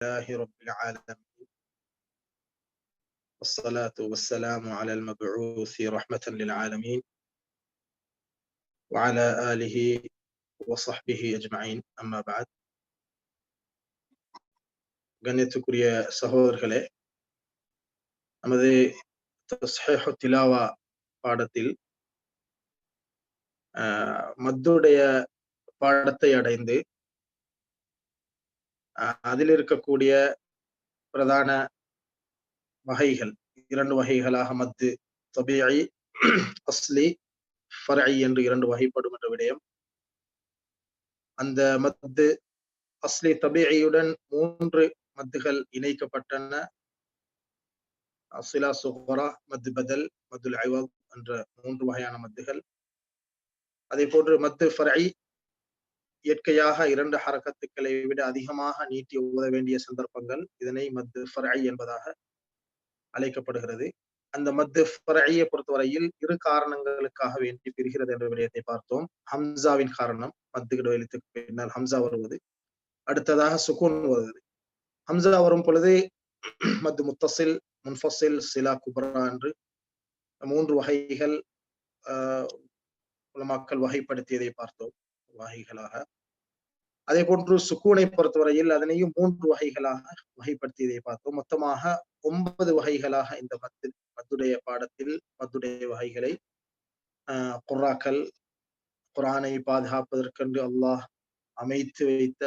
لله رب العالمين والصلاة والسلام على المبعوث رحمة للعالمين وعلى آله وصحبه أجمعين أما بعد கண்ணியத்துக்குரிய சகோதரர்களே நமது தஸ்ஹீஹு திலாவா பாடத்தில் ஆஹ், மத்துடைய பாடத்தை அடைந்து ஆஹ், அதில் இருக்கக்கூடிய பிரதான வகைகள் இரண்டு வகைகளாக மத்து தபீஇ அஸ்லி ஃபர்இ என்று இரண்டு வகைப்படும் என்ற விடயம். அந்த மத்து அஸ்லி தபியுடன் மூன்று மத்துகள் இணைக்கப்பட்டன. அசிலா சுஹரா மத்து பதல் மத்துல் ஐவத் என்ற மூன்று வகையான மத்துகள். அதே போன்று மத்து ஃபர்இ இயற்கையாக இரண்டு ஹரக்கத்துக்களை விட அதிகமாக நீட்டி ஓத வேண்டிய சந்தர்ப்பங்கள் இதனை மத்து ஃபர்ஐ என்பதாக அழைக்கப்படுகிறது. அந்த மத்து ஃபர்ஐயை பொறுத்தவரையில் இரு காரணங்களுக்காக வேண்டி பிரிகிறது என்ற விடயத்தை பார்த்தோம். ஹம்சாவின் காரணம் மத்து எழுத்துக்கு பின்னால் ஹம்சா வருவது. அடுத்ததாக சுகூன் வருவது. ஹம்சா வரும் பொழுது மத்து முத்தசில் முன்ஃபசில் சிலா குபரா என்று மூன்று வகைகள் ஆஹ் உலமாக்கள் வகைப்படுத்தியதை பார்த்தோம். வகைகளாக அதே போன்று சுக்கூனை பொறுத்தவரையில் அதனையும் மூன்று வகைகளாக வகைப்படுத்தியதை பார்த்தோம். மொத்தமாக ஒன்பது வகைகளாக இந்த மத்து மத்துடைய பாடத்தில் மத்துடைய வகைகளை ஆஹ் குர்ராக்கள் குரானை பாதுகாப்பதற்கென்று அல்லாஹ் அமைத்து வைத்த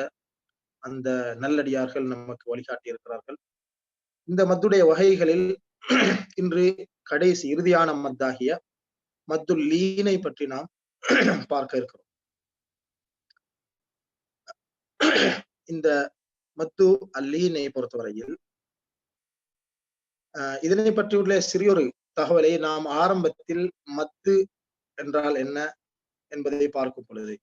அந்த நல்லடியார்கள் நமக்கு வழிகாட்டி இருக்கிறார்கள் இந்த மத்துடைய வகைகளில் இன்று கடைசி இறுதியான மத்தாகிய மத்துல் லீனை பற்றி நாம் பார்க்க இருக்கிறோம். இந்த மத்து அல்லீனை பொறுத்தவரையில் இதனை பற்றியுள்ள சிறியொரு தகவலை நாம் ஆரம்பத்தில் மத்து என்றால் என்ன என்பதை பார்க்கும் பொழுது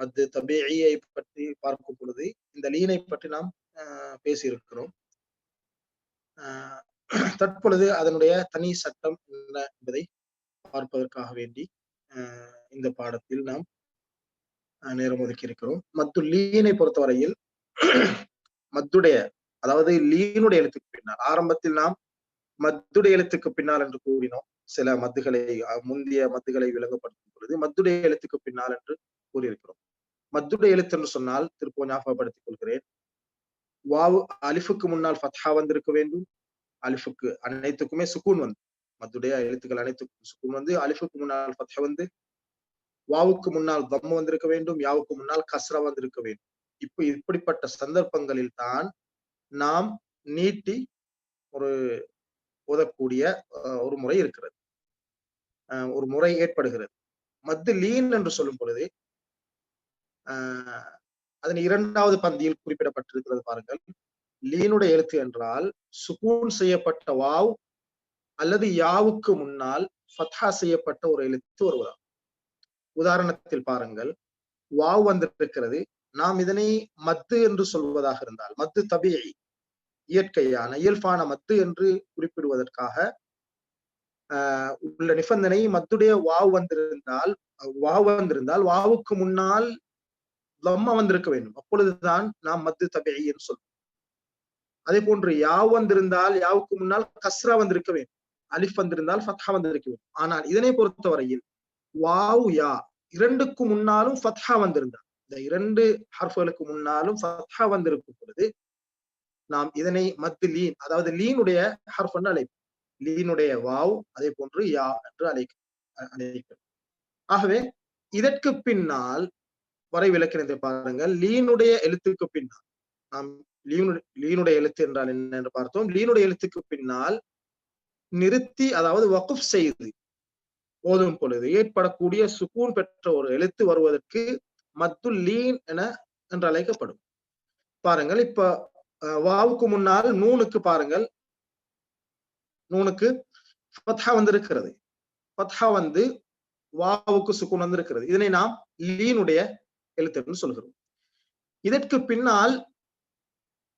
மத்து தபீயை பற்றி பார்க்கும் பொழுது இந்த லீனை பற்றி நாம் பேசியிருக்கிறோம். ஆஹ் தற்பொழுது அதனுடைய தனி சட்டம் என்ன என்பதை பார்ப்பதற்காக வேண்டி இந்த பாடத்தில் நாம் நேரம் ஒதுக்கி இருக்கிறோம். மத்து லீனை பொறுத்தவரையில் மத்துடைய அதாவது லீனுடைய எழுத்துக்கு பின்னால் ஆரம்பத்தில் நாம் மத்துடைய எழுத்துக்கு பின்னால் என்று கூறினோம். சில மத்துகளை முந்தைய மத்துகளை விளங்கப்படுத்தும் பொழுது மத்துடைய எழுத்துக்கு பின்னால் என்று கூறியிருக்கிறோம். மத்துடைய எழுத்து என்று சொன்னால் திருப்போ ஞாபகப்படுத்திக் கொள்கிறேன். வாவு அலிஃபுக்கு முன்னால் ஃபத்ஹா வந்திருக்க வேண்டும். அலிஃபுக்கு அனைத்துக்குமே சுக்கூன் வந்து. மத்துடைய எழுத்துக்கள் அனைத்துக்கும் சுக்கூன் வந்து அலிஃபுக்கு முன்னால் ஃபத்ஹா வந்து வாவுக்கு முன்னால் தம்மு வந்திருக்க வேண்டும் யாவுக்கு முன்னால் கஸ்ரா வந்திருக்க வேண்டும். இப்ப இப்படிப்பட்ட சந்தர்ப்பங்களில் தான் நாம் நீட்டி ஒரு ஓதக்கூடிய ஒரு முறை இருக்கிறது. ஒரு முறை ஏற்படுகிறது. மத்து லீன் என்று சொல்லும் பொழுது ஆஹ் அதன் இரண்டாவது பந்தியில் குறிப்பிடப்பட்டிருக்கிறது பாருங்கள். லீனுடைய எழுத்து என்றால் சுகூன் செய்யப்பட்ட வாவ் அல்லது யாவுக்கு முன்னால் ஃபத்ஹா செய்யப்பட்ட ஒரு எழுத்து வருவதாகும். உதாரணத்தில் பாருங்கள். வாவ் வந்திருக்கிறது. நாம் இதனை மத்து என்று சொல்வதாக இருந்தால் மத்து தபியை இயற்கையான இயல்பான மத்து என்று குறிப்பிடுவதற்காக ஆஹ் உள்ள நிபந்தனை மத்துடைய வாவ் வந்திருந்தால் வாவ் வந்திருந்தால் வாவுக்கு முன்னால் லம்ம வந்திருக்க வேண்டும். அப்பொழுதுதான் நாம் மத்து தபியை என்று சொல்வோம். அதே போன்று யாவ் வந்திருந்தால் யாவுக்கு முன்னால் கஸ்ரா வந்திருக்க வேண்டும். அலிஃப் வந்திருந்தால் ஃபத்ஹா வந்திருக்க வேண்டும். ஆனால் இதனை பொறுத்தவரையில் வாவ் யா இரண்டுக்கு முன்னாலும் ஃபத்ஹா வந்திருந்தால் இந்த இரண்டு ஹர்ஃபுகளுக்கு முன்னாலும் ஃபத்ஹா வந்திருக்கும் பொழுது நாம் இதனை மத்து லீன் அதாவது லீனுடைய ஹர்ஃப் என்று அழைப்போம். லீனுடைய வாவ் அதே போன்று யா என்று அழைக்க அழைக்கிறோம் ஆகவே இதற்கு பின்னால் வரை விளக்கினதை பாருங்கள். லீனுடைய எழுத்துக்கு பின்னால் நாம் லீனு லீனுடைய எழுத்து என்றால் என்ன என்று பார்த்தோம். லீனுடைய எழுத்துக்கு பின்னால் நிறுத்தி அதாவது வகுப் செய்து ஓதும் பொழுது. ஏற்படக்கூடிய சுக்கூன் பெற்ற ஒரு எழுத்து வருவதற்கு மத்து லீன் என என்று அழைக்கப்படும் பாருங்கள் இப்ப வாவுக்கு முன்னால் நூனுக்கு பாருங்கள். நூனுக்கு ஃபத்ஹா வந்திருக்கிறது. ஃபத்ஹா வந்து வாவுக்கு சுக்கூன் வந்திருக்கிறது. இதனை நாம் லீனுடைய எழுத்துன்னு சொல்கிறோம். இதற்கு பின்னால்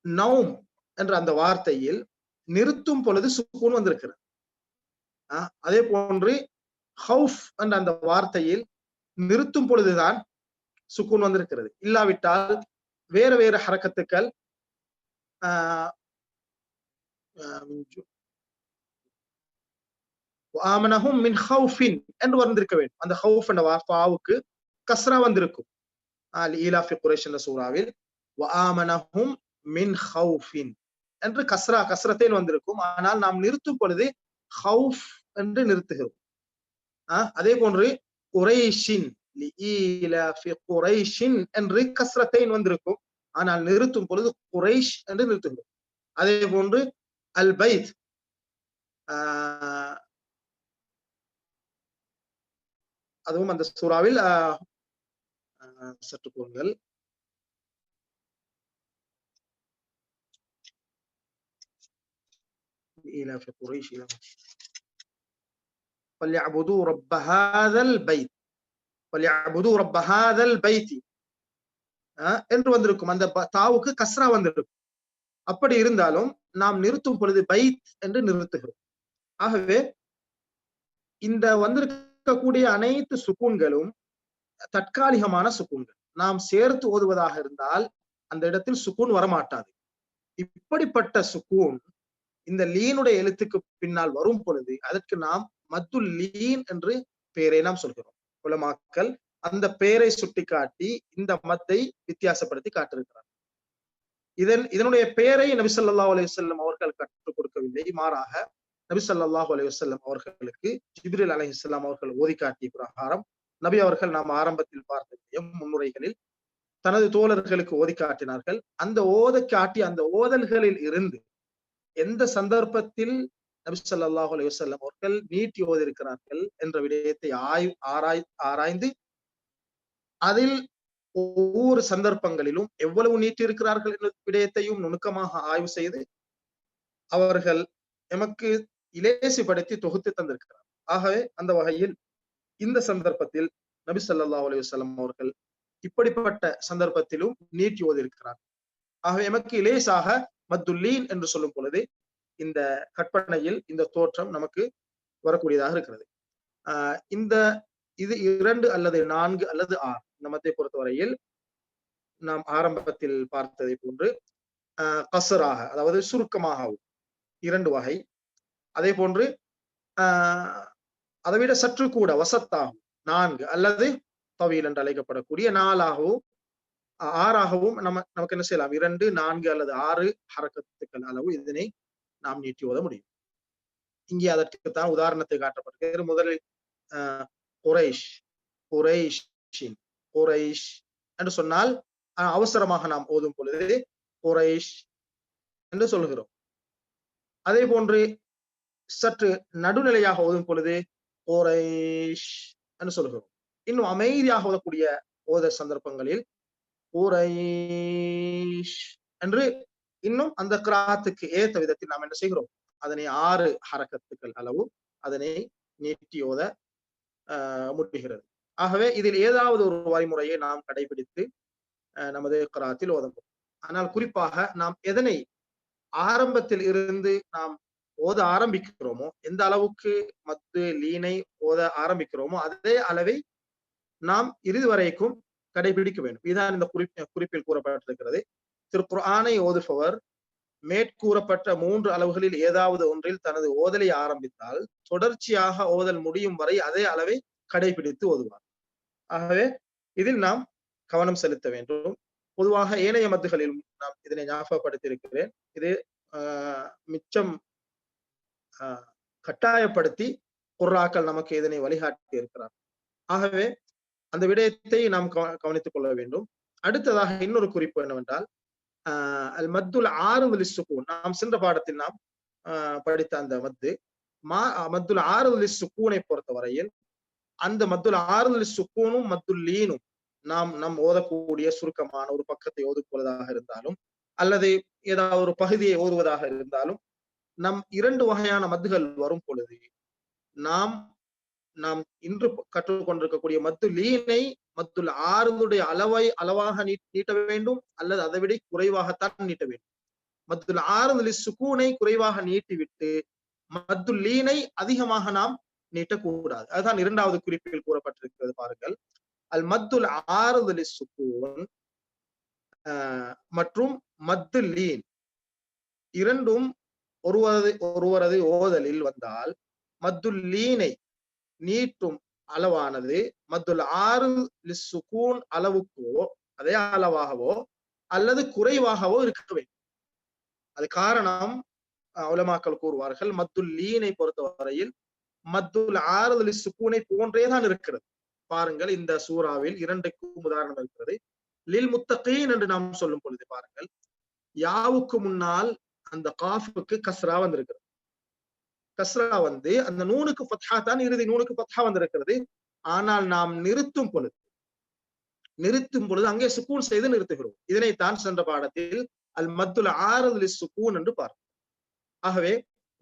நவும் என்ற அந்த வார்த்தையில் நிறுத்தும் பொழுது சுக்கூன் வந்திருக்கிறது. ஆஹ் அதே போன்று ஹவுஃப் என்ற அந்த வார்த்தையில் நிறுத்தும் பொழுதுதான் சுக்கூன் வந்திருக்கிறது. இல்லாவிட்டால் வேறு வேறு ஹரக்கத்துக்கள் ஆமனஹும் மின் ஹவுஃபின் என்று வந்திருக்க வேண்டும். அந்த ஹவுஃப் என்ற வாவுக்கு கஸ்ரா வந்திருக்கும். ஈலாஃபி குரேஷ் என்ற சூறாவில் ஆமனஹும் மின் ஹவுஃபின் என்று கஸ்ரா கஸ்ரத்தேன் வந்திருக்கும். ஆனால் நாம் நிறுத்தும் பொழுது ஹவுஃப் என்று நிறுத்துகிறோம். அதே போன்று குறைஷின் லிஈலாஃபி குறைஷின் என்று கஸ்ரத்தைன் வந்திருக்கும் ஆனால் நிறுத்தும் பொழுது குறைஷ் என்று நிறுத்துகிறோம் அதே போன்று அல் பைத் ஆஹ் அதுவும் அந்த சூறாவில் ஆஹ் ஆஹ் சற்று கூறுங்கள் إلى في قريش إلى فليعبدوا رب هذا البيت فليعبدوا رب هذا البيت ஆஹ் என்று வந்திருக்கும் அந்த ப- தாவுக்கு கஸ்ரா வந்திருக்கும் அப்படி இருந்தாலும் நாம் நிறுத்தும் பொழுது பைத் என்று நிறுத்துகிறோம் ஆகவே இந்த வந்திருக்கக்கூடிய அனைத்து சுக்கூன்களும் தற்காலிகமான சுக்கூன்கள் நாம் சேர்த்து ஓதுவதாக இருந்தால் அந்த இடத்தில் சுக்கூன் வரமாட்டாது இப்படிப்பட்ட சுக்கூன் இந்த லீனுடைய எழுத்துக்கு பின்னால் வரும் பொழுது அதற்கு நாம் மத்துல் லீன் என்று பெயரை நாம் சொல்கிறோம். உலமாக்கல் அந்த பெயரை சுட்டிக்காட்டி இந்த மத்தை வித்தியாசப்படுத்தி காட்டிருக்கிறார் இதன் இதனுடைய பெயரை நபி ஸல்லல்லாஹு அவர்கள் கற்றுக் கொடுக்கவில்லை. மாறாக நபி ஸல்லல்லாஹு அலைஹி அவர்களுக்கு ஜிப்ரில் அலைஹிஸ்ஸலாம் அவர்கள் ஓதி காட்டிய பிரகாரம் நபி அவர்கள் நாம் ஆரம்பத்தில் பார்த்த முன்னுரைகளில் தனது தோழர்களுக்கு ஓதி காட்டினார்கள். அந்த ஓத காட்டி அந்த ஓதல்களில் இருந்து எந்த சந்தர்ப்பத்தில் நபி ஸல்லல்லாஹு அவர்கள் நீட்டி ஓதிருக்கிறார்கள் என்ற விடயத்தை ஆய் ஆராய் ஆராய்ந்து அதில் ஒவ்வொரு சந்தர்ப்பங்களிலும் எவ்வளவு நீட்டி இருக்கிறார்கள் என்ற விடயத்தையும் நுணுக்கமாக ஆய்வு செய்து அவர்கள் எமக்கு இலேசிப்படுத்தி தொகுத்து தந்திருக்கிறார். ஆகவே அந்த வகையில் இந்த சந்தர்ப்பத்தில் நபி ஸல்லல்லாஹு அலைஹி அவர்கள் இப்படிப்பட்ட சந்தர்ப்பத்திலும் நீட்டி ஓதிருக்கிறார் ஆகவே எமக்கு இலேசாக மத்துல்லீன் என்று சொல்லும் பொழுது இந்த கற்பனையில் இந்த தோற்றம் நமக்கு வரக்கூடியதாக இருக்கிறது. ஆஹ் இந்த இது இரண்டு அல்லது நான்கு அல்லது ஆறு. இந்த பொறுத்தவரையில் நாம் ஆரம்பத்தில் பார்த்ததை போன்று ஆஹ் கசராக அதாவது சுருக்கமாகவும் இரண்டு வகை. அதே போன்று ஆஹ் அதை விட சற்று கூட வசத்தாகும் நான்கு அல்லது தவியல் என்று அழைக்கப்படக்கூடிய நாலாகவும் ஆறாகவும் நம்ம நமக்கு என்ன செய்யலாம்? இரண்டு நான்கு அல்லது ஆறு ஹரக்கத்துக்கள் அளவு இதனை நாம் நீட்டி ஓத முடியும். இங்கே அதற்குத்தான் உதாரணத்தை காட்டப்பட்டிருக்கிறது. முதலில் ஆஹ் குரைஷ் குரைஷின் குரைஷ் என்று சொன்னால் அவசரமாக நாம் ஓதும் பொழுது குரைஷ் என்று சொல்கிறோம். அதே போன்று சற்று நடுநிலையாக ஓதும் பொழுது குரைஷ் என்று சொல்கிறோம். இன்னும் அமைதியாக ஓதக்கூடிய ஓத சந்தர்ப்பங்களில் குரைஷ் என்று இன்னும் அந்த கிராத்துக்கு ஏத்த விதத்தில் நாம் என்ன செய்கிறோம்? அதனை ஆறு ஹரக்கத்துக்கள் அளவு அதனை நீட்டி ஓத ஆஹ் முடிகிறது. ஆகவே இதில் ஏதாவது ஒரு வழிமுறையை நாம் கடைபிடித்து நமது கிராத்தில் ஓத முடியும் ஆனால் குறிப்பாக நாம் எதனை ஆரம்பத்தில் இருந்து நாம் ஓத ஆரம்பிக்கிறோமோ எந்த அளவுக்கு மத்து லீனை ஓத ஆரம்பிக்கிறோமோ அதே அளவை நாம் இறுதி வரைக்கும் கடைபிடிக்க வேண்டும். இதுதான் இந்த குறிப் குறிப்பில் கூறப்பட்டிருக்கிறது. திருக்குர்ஆனை ஓதுபவர் மேற்கூறப்பட்ட மூன்று அளவுகளில் ஏதாவது ஒன்றில் தனது ஓதலை ஆரம்பித்தால் தொடர்ச்சியாக ஓதல் முடியும் வரை அதே அளவை கடைபிடித்து ஓதுவார். ஆகவே இதில் நாம் கவனம் செலுத்த வேண்டும். பொதுவாக ஏனைய மத்துகளில் நாம் இதனை ஞாபகப்படுத்தியிருக்கிறேன். இது ஆஹ் மிச்சம் ஆஹ் கட்டாயப்படுத்தி குர்ராக்கள் நமக்கு இதனை வழிகாட்டி இருக்கிறார். ஆகவே அந்த விடயத்தை நாம் கவனித்துக் கொள்ள வேண்டும். அடுத்ததாக இன்னொரு குறிப்பு என்னவென்றால் அல் மத்துல் ஆறு சுக்கூன் நாம் சென்ற பாடத்தில் நாம் ஆஹ் படித்த அந்த மத்து மா மத்துல் ஆறுதலி சுக்கூனை பொறுத்தவரையில் அந்த மத்துல் ஆறுதலி சுக்கூனும் மத்துல் லீனும் நாம் நம் ஓதக்கூடிய சுருக்கமான ஒரு பக்கத்தை ஓதுவதாக இருந்தாலும் அல்லது ஏதாவது ஒரு பகுதியை ஓதுவதாக இருந்தாலும் நம் இரண்டு வகையான மத்துகள் வரும் பொழுது நாம் நாம் இன்று கற்றுக்கொண்டிருக்கக்கூடிய மத்து லீனை மத்துல் ஆறுனுடைய அளவை அளவாக நீட்ட வேண்டும் அல்லது அதை விட குறைவாகத்தான் நீட்ட வேண்டும். மத்துல் ஆறுதலி சுக்கூனை குறைவாக நீட்டிவிட்டு மத்துல் லீனை அதிகமாக நாம் நீட்டக்கூடாது. அதுதான் இரண்டாவது குறிப்பில் கூறப்பட்டிருக்கிறது பாருங்கள். அல் மத்துல் ஆறுதலி சுக்கூன் மற்றும் மத்து லீன் இரண்டும் ஒருவரது ஒருவரது ஓதலில் வந்தால் மத்துல் லீனை நீட்டும் அளவானது. மத்துல் ஆறு சுகூன் அளவுக்கோ அதே அளவாகவோ அல்லது குறைவாகவோ இருக்க வேண்டும். அது காரணம் உலமாக்கள் கூறுவார்கள் மத்துல் லீனை பொறுத்தவரையில் மத்துல் ஆறுதல் சுக்கூனை போன்றே தான் இருக்கிறது. பாருங்கள் இந்த சூறாவில் இரண்டுக்கும் உதாரணம் இருக்கிறது. லில் முத்தகீன் என்று நாம் சொல்லும் பொழுது பாருங்கள் யாவுக்கு முன்னால் அந்த காஃபுக்கு கஸ்ரா வந்திருக்கிறது. கஸ்ரா வந்து அந்த நூனுக்கு பத்ஹா தான் இறுதி நூனுக்கு பத்ஹா வந்திருக்கிறது. ஆனால் நாம் நிறுத்தும் பொழுது நிறுத்தும் பொழுது அங்கே சுக்கூன் செய்து நிறுத்துகிறோம். இதனைத்தான் சென்ற பாடத்தில் அல் மத்துல ஆறுதலி சுக்கூன் என்று பார்க்கிறோம் ஆகவே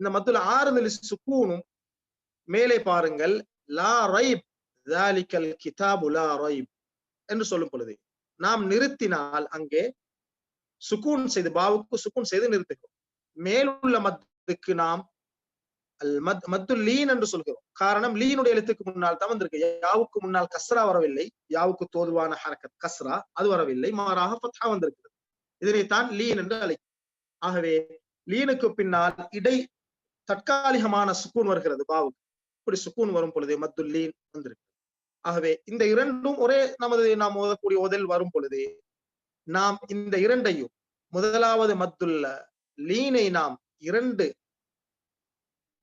இந்த மத்துல ஆறுதலி சுக்கூனும் மேலே பாருங்கள். லா ரைப் தாலிக்கல் கிதாபு லா ரைப் என்று சொல்லும் பொழுது நாம் நிறுத்தினால் அங்கே சுக்கூன் செய்து பாவுக்கு சுக்கூன் செய்து நிறுத்துகிறோம். மேலுள்ள மத்துக்கு நாம் மத்து லீன் என்று சொல்கிறோம். காரணம் லீனுடைய எழுத்துக்கு முன்னால் தான் வந்திருக்கு. யாவுக்கு முன்னால் கஸ்ரா வரவில்லை. யாவுக்கு தோதுவான ஹரக்கத் கஸ்ரா அது வரவில்லை. மாறாக பத்தா வந்திருக்கிறது. இதனைத்தான் லீன் என்று அழைக்கும் ஆகவே லீனுக்கு பின்னால் இடை தற்காலிகமான சுக்கூன் வருகிறது பாவுக்கு. இப்படி சுக்கூன் வரும் பொழுது மத்து லீன் வந்திருக்கு. ஆகவே இந்த இரண்டும் ஒரே நமது நாம் ஓதக்கூடிய ஓதல் வரும் பொழுது நாம் இந்த இரண்டையும் முதலாவது மத்துள்ள லீனை நாம் இரண்டு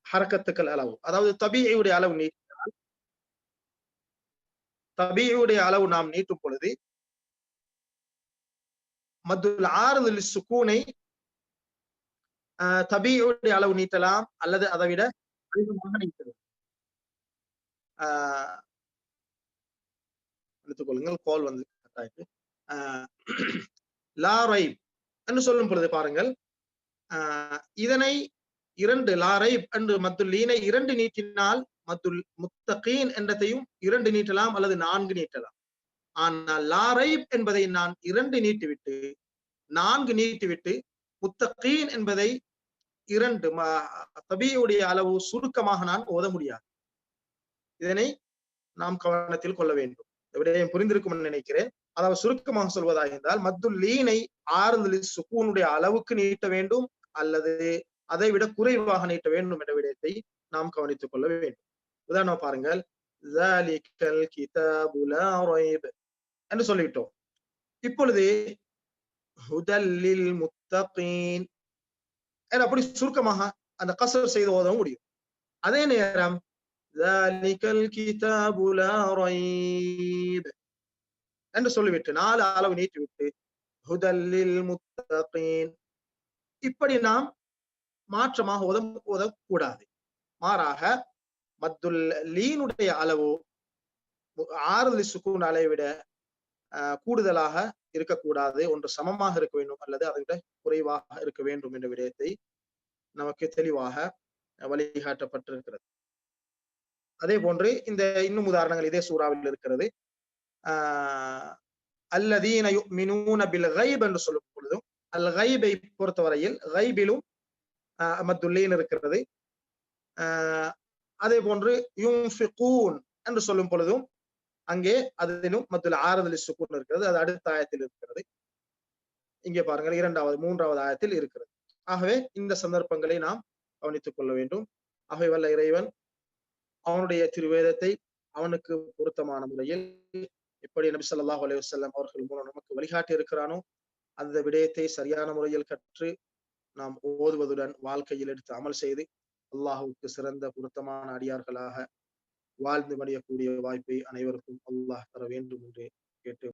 ஹரக்கத்துக்கள் அளவு. அதாவது தபியுடைய அளவு நீட்டினால் தபியுடைய அளவு நாம் நீட்டும் பொழுது மத்துல் ஆறுதல் சுக்கூனை தபியுடைய அளவு நீட்டலாம் அல்லது அதை விட அதிகமாக நீட்டலாம். ஆஹ் எடுத்துக் கொள்ளுங்கள் கோல் வந்து கட்டாயிட்டு லாரை என்று சொல்லும் பொழுது பாருங்கள் இதனை இரண்டு லாரை என்று மத்துல்லீனை இரண்டு நீட்டினால் மத்துல் முத்தகீன் என்றதையும் இரண்டு நீட்டலாம் அல்லது நான்கு நீட்டலாம். ஆனால் லாரை என்பதை நான் இரண்டு நீட்டிவிட்டு நான்கு நீட்டிவிட்டு முத்தகீன் என்பதை இரண்டு தபியுடைய அளவு சுருக்கமாக நான் ஓத முடியாது. இதனை நாம் கவனத்தில் கொள்ள வேண்டும். விடயம் புரிந்திருக்கும் நினைக்கிறேன். அதாவது சுருக்கமாக சொல்வதாக இருந்தால் மத்துல்லீனை ஆறுதலில் சுக்கூனுடைய அளவுக்கு நீட்ட வேண்டும் அல்லது அதை விட குறைவாக நீட்ட வேண்டும் என்ற விடயத்தை நாம் கவனித்துக் கொள்ள வேண்டும். உதாரணம் பாருங்கள். என்று சொல்லிவிட்டோம். இப்பொழுது ஹுதல்லில் அப்படி சுருக்கமாக அந்த கசர் செய்து ஓத முடியும். அதே நேரம் என்று சொல்லிவிட்டு நாலு அளவு நீட்டிவிட்டு ஹுதல்லில் முத்தகீன் இப்படி நாம் மாற்றமாக உத உதக்கூடாது மாறாக மத்துல் லீனுடைய அளவு ஆறுதல் சுக்கூன் அளவை விட கூடுதலாக இருக்கக்கூடாது. ஒன்று சமமாக இருக்க வேண்டும் அல்லது அதை விட குறைவாக இருக்க வேண்டும் என்ற விடயத்தை நமக்கு தெளிவாக வழிகாட்டப்பட்டிருக்கிறது. அதே போன்று இந்த இன்னும் உதாரணங்கள் இதே சூறாவில் இருக்கிறது. ஆஹ் அல்லதீன மினூன பில் கைப் என்று சொல்லும் பொழுதும் அல் கைபை பொறுத்தவரையில் கைபிலும் மத்துல்லீன் இருக்கிறது. ஆஹ் அதே போன்று என்று சொல்லும் பொழுதும் அங்கே அதிலும் மத்துல ஆறுதல் சுக்கூன் இருக்கிறது. அது அடுத்த ஆயத்தில் இருக்கிறது. இங்கே பாருங்கள் இரண்டாவது மூன்றாவது ஆயத்தில் இருக்கிறது. ஆகவே இந்த சந்தர்ப்பங்களை நாம் கவனித்துக் கொள்ள வேண்டும். ஆகவே வல்ல இறைவன் அவனுடைய திருவேதத்தை அவனுக்கு பொருத்தமான முறையில் எப்படி நபி சொல்லாஹ் அலி வல்லம் அவர்கள் மூலம் நமக்கு வழிகாட்டி இருக்கிறானோ அந்த விடயத்தை சரியான முறையில் கற்று நாம் ஓதுவதுடன் வாழ்க்கையில் எடுத்து அமல் செய்து அல்லாஹுக்கு சிறந்த பொருத்தமான அடியார்களாக வாழ்ந்து மடியக்கூடிய வாய்ப்பை அனைவருக்கும் அல்லாஹ் தர வேண்டும் என்று கேட்டு